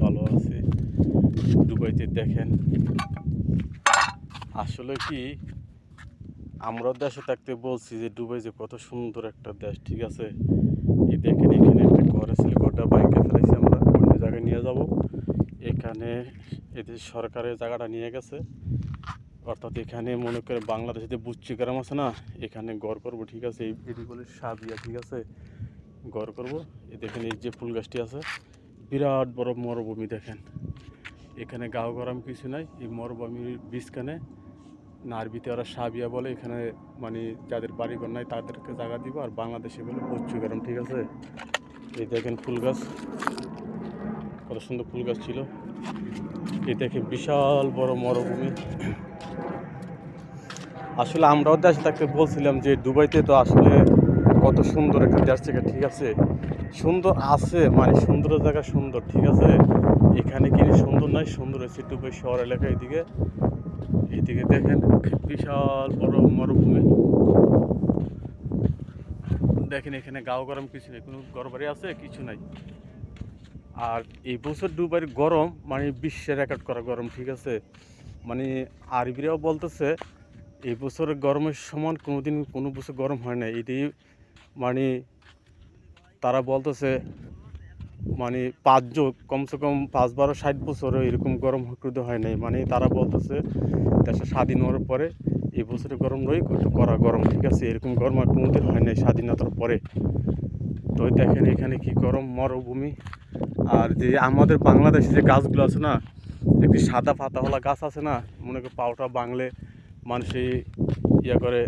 ভালো আছে। দুবাইতে দেখেন। আসলে কি, আমরা দেশে থাকতে বলছি যে দুবাই যে কত সুন্দর একটা দেশ, ঠিক আছে? এই দেখেন, এখানে একটা ঘর ছিল ঘরটা বাইকে ফেলেছি আমরা। অন্য জায়গায় নিয়ে যাব। এখানে এদের সরকারের জায়গাটা নিয়ে গেছে। অর্থাৎ এখানে মনে করে বাংলাদেশে যে বুচ্চি গ্রাম আছে না, এখানে গড় করব, ঠিক আছে? এই এটি বলে সাদিয়া ঠিক আছে? গড় করব। দেখেন, এই যে ফুল গাছটি আছে বিরাট বড় মরুভূমি দেখেন। এখানে গাও গরম কিছু নাই, এই মরুভূমির বীজখানে নারবিতে ওরা সাবিয়া বলে, এখানে মানে যাদের বাড়িঘর নাই তাদেরকে জায়গা দিব, আর বাংলাদেশে বলে বচ্চু গরম, ঠিক আছে? এই দেখেন ফুল গাছ, কত সুন্দর ফুল গাছ ছিল। এই দেখে বিশাল বড় মরুভূমি। আসলে আমরাও দেশে থাকতে বলছিলাম যে, দুবাইতে তো আসলে কত সুন্দর একটা দেশ থেকে, ঠিক আছে? সুন্দর আছে মানে সুন্দর জায়গা সুন্দর, ঠিক আছে? এখানে কি সুন্দর নয় সুন্দর হয়েছে দুবাই শহর এলাকা এদিকে। এদিকে দেখেন, বিশাল বড় মরুভূমি। দেখেন এখানে গাও গরম, কিছু নেই, কোনো গরবারি আছে, কিছু নাই। আর এই বছর দুবার গরম মানে বিশ্বের রেকর্ড করা গরম, ঠিক আছে? মানে আরবিরাও বলতেছে, এই বছরের গরমের সমান কোনোদিন কোনো বছর গরম হয় না এটি মানে তারা বলতেছে মানে পাঁচ যোগ কমসে কম পাঁচ বারো ষাট বছরও এরকম গরম হকৃত হয় নাই। মানে তারা বলতেছে, দেশে স্বাধীন হওয়ার পরে এই বছরের গরম রই, একটু করা গরম, ঠিক আছে? এরকম গরম আর কোনোদিন হয় নাই স্বাধীনতার পরে। তো দেখেন এখানে কি গরম, মরুভূমি। আর যে আমাদের বাংলাদেশে যে গাছগুলো আছে না, একটি সাদা পাতাওয়ালা গাছ আছে না, মনে করি পাউটা বাংলে মানুষে ইয়ে করে,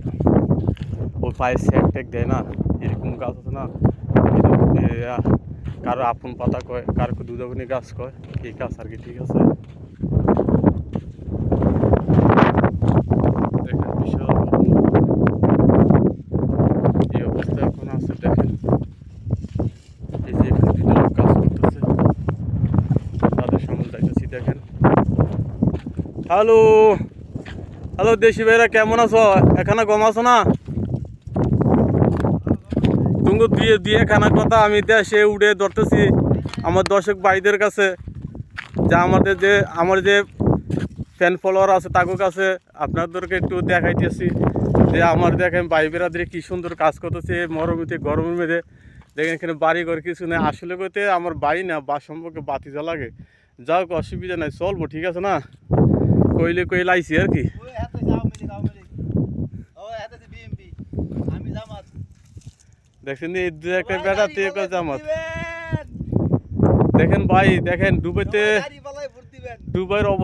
ওই পায়ে স্যাক ট্যাক দেয় না, এরকম গাছ আছে না কারও আপন পাতা কয়, কারও দুধগনি গাছ কয় এই গাছ আর কি ঠিক আছে? অবস্থা এখন আছে, দেখেন। কাজ করতেছে। দেখেন। হ্যালো হ্যালো দেশি ভাইরা, কেমন আছো? এখানে গম আছো না? তুমি দিয়ে দিয়ে খানা কথা আমি দেশে উড়ে ধরতেছি আমার দর্শক ভাইদের কাছে, যা আমাদের যে, আমার যে ফ্যান ফলোয়ার আছে তাদের কাছে আপনাদেরকে একটু দেখাইতেছি যে আমার দেখেন ভাই বেরাদের কি সুন্দর কাজ করতেছে মরমিতে গরমের মেঝে দেখেন এখানে বাড়ি ঘর কিছু নেই, আসলে কইতে আমার বাড়ি না বা সম্পর্কে বাতি যা লাগে। যাও অসুবিধা নাই, চলবো, ঠিক আছে না? কইলে কইলে আইসি আর কি। দেখছেন এই দু একটা বেটা তুই একটা জামাত। দেখেন ভাই দেখেন ডুবেতে দুবাইয়ের অবস্থা